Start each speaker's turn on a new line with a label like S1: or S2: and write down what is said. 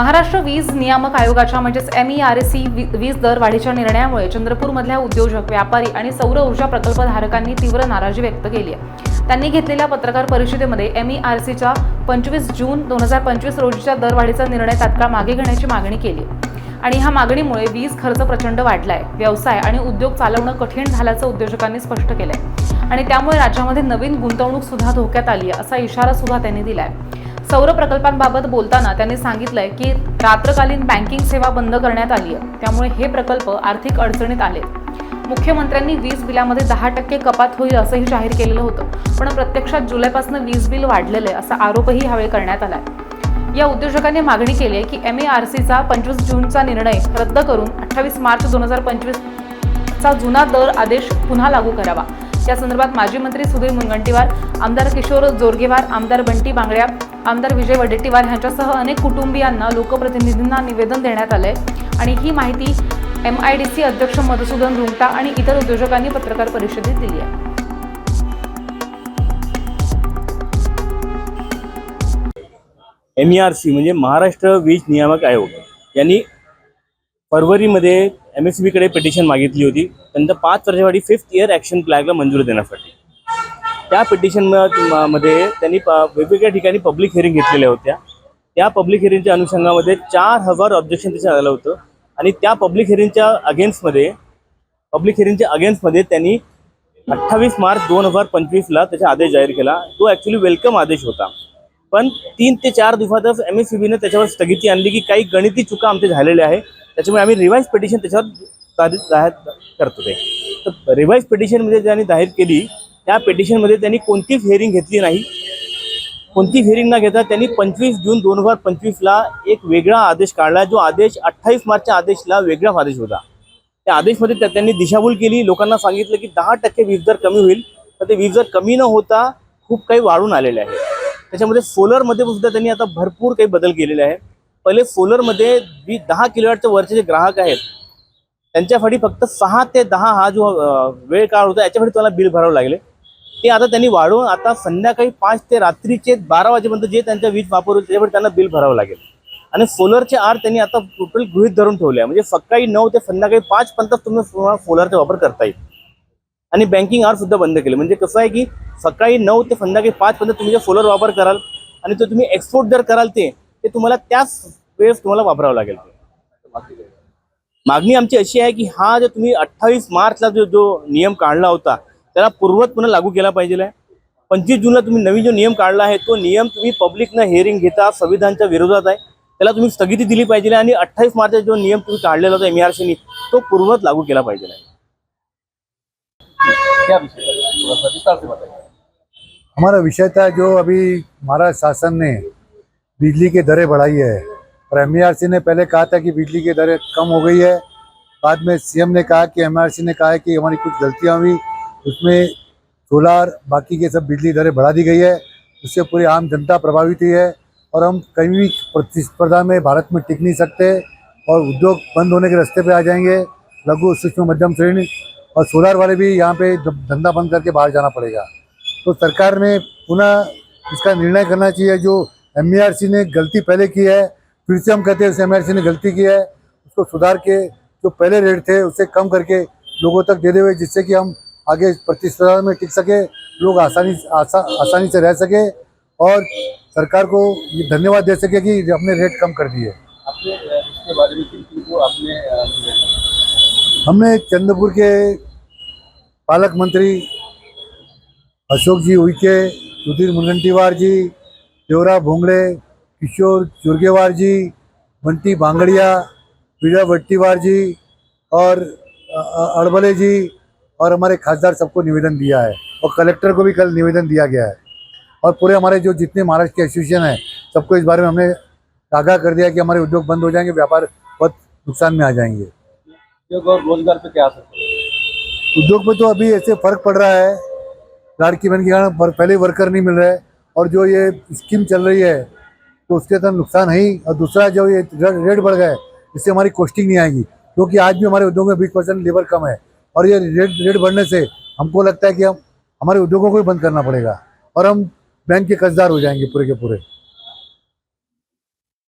S1: महाराष्ट्र वीज नियामक आयोगाच्या म्हणजेच एम ई आर सी वीज दर वाढीच्या निर्णयामुळे चंद्रपूरमधल्या उद्योजक व्यापारी आणि सौर ऊर्जा प्रकल्पधारकांनी तीव्र नाराजी व्यक्त केली आहे. त्यांनी घेतलेल्या पत्रकार परिषदेमध्ये एम ई आर सीच्या पंचवीस जून दोन हजार पंचवीस रोजीच्या दरवाढीचा निर्णय तात्काळ मागे घेण्याची मागणी केली. आणि ह्या मागणीमुळे वीज खर्च प्रचंड वाढलाय. व्यवसाय आणि उद्योग चालवणं कठीण झाल्याचं उद्योजकांनी स्पष्ट केलंय. आणि त्यामुळे राज्यामध्ये नवीन गुंतवणूक सुद्धा धोक्यात आली आहे असा इशारा सुद्धा त्यांनी दिलाय. सौर प्रकल्पांबाबत बोलताना त्यांनी सांगितलंय की रात्रकालीन बँकिंग सेवा बंद करण्यात आली आहे त्यामुळे हे प्रकल्प आर्थिक अडचणीत आले मुख्यमंत्र्यांनी वीज बिलामध्ये दहा टक्के कपात होईल असंही जाहीर केलेलं होतं. पण प्रत्यक्षात जुलैपासून वीज बिल वाढलेलं आहे असा आरोपही यावेळी करण्यात आलाय. या उद्योजकांनी मागणी केली आहे की एम ए आर सीचा पंचवीस जूनचा निर्णय रद्द करून अठ्ठावीस मार्च दोन हजार पंचवीसचा जुना दर आदेश पुन्हा लागू करावा. या संदर्भात माजी मंत्री सुधीर मुनगंटीवार आमदार किशोर जोरगेवार आमदार बंटी बांगड्या आमदार विजय वडेट्टीवार यांच्यासह अनेक कुटुंबियांना लोकप्रतिनिधींना निवेदन देण्यात आलंय. आणि ही माहिती एम आय डी सी अध्यक्ष मधुसूदन रुंगटा आणि इतर उद्योजकांनी पत्रकार परिषदेत दिली आहे.
S2: एम आर सी म्हणजे महाराष्ट्र वीज नियामक आयोग. यांनी फरवरीमध्ये एम एस बीकडे पिटिशन मागितली होती. त्यानंतर पाच वर्षासाठी फिफ्थ इयर ॲक्शन प्लॅनला मंजुरी देण्यासाठी. त्या पिटिशनमध्ये त्यांनी वेगवेगळ्या ठिकाणी पब्लिक हिअरिंग घेतलेल्या होत्या. त्या पब्लिक हिअरिंगच्या अनुषंगामध्ये चार हजार ऑब्जेक्शन त्याच्यात आलं होतं. आणि त्या पब्लिक हिअरिंगच्या अगेन्स्टमध्ये पब्लिक हिअरिंगच्या अगेन्स्टमध्ये त्यांनी अठ्ठावीस मार्च दोन हजार पंचवीसला त्याचा आदेश जाहीर केला. तो ॲक्च्युली वेलकम आदेश होता. पण तीन ते चार दिवसातच एम एस सी बीने त्याच्यावर स्थगिती आणली की काही गणिती चुका आमच्या झालेल्या आहे त्याच्यामुळे आम्ही रिवाईज पिटिशन त्याच्यावर जाहीर करतो ते. तर रिवाईज पिटिशनमध्ये ज्यांनी जाहीर केली त्या पिटिशनमध्ये त्यांनी कोणतीच हिअरिंग घेतली नाही. कोणती हिअरिंग न घेता त्यांनी पंचवीस जून दोन हजार पंचवीसला एक वेगळा आदेश काढला जो आदेश अठ्ठावीस मार्चच्या आदेशला वेगळा आदेश होता. त्या आदेशमध्ये त्यांनी दिशाभूल केली. लोकांना सांगितलं की दहा टक्के वीज दर कमी होईल. तर ते वीज दर कमी न होता खूप काही वाढून आलेले आहे. त्याच्यामध्ये सोलरमध्ये सुद्धा त्यांनी आता भरपूर काही बदल केलेले आहे. पहिले सोलरमध्ये वी दहा किलोवॅटच्या वरचे जे ग्राहक आहेत त्यांच्यासाठी फक्त सहा ते दहा हा जो वेळ काळ होता याच्यासाठी तुम्हाला बिल भरावं लागले. ते आता त्यांनी वाढवून आता संध्याकाळी पाच ते रात्रीचे बारा वाजेपर्यंत जे त्यांच्या वीज वापर होईल त्याच्यावर त्यांना बिल भरावं लागेल. आणि सोलरचे आर त्यांनी आता टोटल गृहित धरून ठेवले आहे. म्हणजे सकाळी नऊ ते संध्याकाळी पाच पर्यंत तुम्ही सोलरचा वापर करता येईल. आणि बँकिंग आर सुद्धा बंद केले. म्हणजे कसं आहे की सकाळी नऊ ते संध्याकाळी पाच पर्यंत तुम्ही जे सोलर वापर कराल आणि तो तुम्ही एक्सपोर्ट जर कराल ते ते तुम्हाला त्याच वेळेस तुम्हाला वापरावं लागेल. मागणी आमची अशी आहे की हा जो तुम्ही अठ्ठावीस मार्चला जो जो नियम काढला होता त्याला पूर्वत पुन्हा लागू केला पाहिजे आहे. पंचवीस जूनला तुम्ही नवीन जो नियम काढला आहे तो नियम तुम्ही पब्लिकनं हिअरिंग घेता संविधानच्या विरोधात आहे. त्याला तुम्ही स्थगिती दिली पाहिजे आणि अठ्ठावीस मार्चचा जो नियम तुम्ही काढलेला होता एम आर सीनी तो पूर्वत लागू केला पाहिजे
S3: है?
S4: हमारा विषय था जो अभी महाराष्ट्र शासन ने बिजली की दरें बढ़ाई है। और एम ने पहले कहा था कि बिजली की दरें कम हो गई है। बाद में सीएम ने कहा कि एमआरसी ने कहा है कि हमारी कुछ गलतियाँ हुई। उसमें सोलार, बाकी के सब बिजली दरें बढ़ा दी गई है। उससे पूरी आम जनता प्रभावित हुई है और हम कहीं भी प्रतिस्पर्धा में भारत में टिक नहीं सकते और उद्योग बंद होने के रास्ते पे आ जाएँगे। लघु, सूक्ष्म, मध्यम श्रेणी और सोलार वाले भी यहाँ पे धंधा बंद करके बाहर जाना पड़ेगा। तो सरकार ने पुनः इसका निर्णय करना चाहिए। जो एम ने गलती पहले की है, फिर से हम कहते हैं उस एम ने गलती की है। उसको सुधार के जो पहले रेट थे उससे कम करके लोगों तक दे दे हुए, जिससे कि हम आगे प्रतिस्पर्धा में टिक सके लोग आसानी आसा, आसानी से रह सके और सरकार को ये धन्यवाद दे सके कि अपने रेट कम कर दिए। हमने चंद्रपुर के पालक मंत्री अशोक जी उइके सुधीर मुनगंटीवार जी देवरा भोंगड़े किशोर चुर्गेवार जी बंटी भांगड़िया विजय भट्टीवार जी और अड़बले जी और हमारे खासदार सबको निवेदन दिया है और कलेक्टर को भी कल निवेदन दिया गया है। और पूरे हमारे जो जितने महाराष्ट्र के एसोसिएशन है सबको इस बारे में हमने आगाह कर दिया कि हमारे उद्योग बंद हो जाएँगे व्यापार बहुत नुकसान में आ जाएँगे।
S3: उद्योग और रोज़गार पे क्या असर?
S4: उद्योग में तो अभी ऐसे फ़र्क पड़ रहा है लाड़की बहन के कारण पहले वर्कर नहीं मिल रहे और जो ये स्कीम चल रही है तो उसके तो नुकसान है ही और दूसरा जो ये रेट बढ़ गए इससे हमारी कॉस्टिंग नहीं आएगी क्योंकि आज भी हमारे उद्योग में बीस परसेंट लेबर कम है। और ये रेट रेट बढ़ने से हमको लगता है कि हम हमारे उद्योगों को भी बंद करना पड़ेगा और हम बैंक के कर्जदार हो जाएंगे पूरे के पूरे।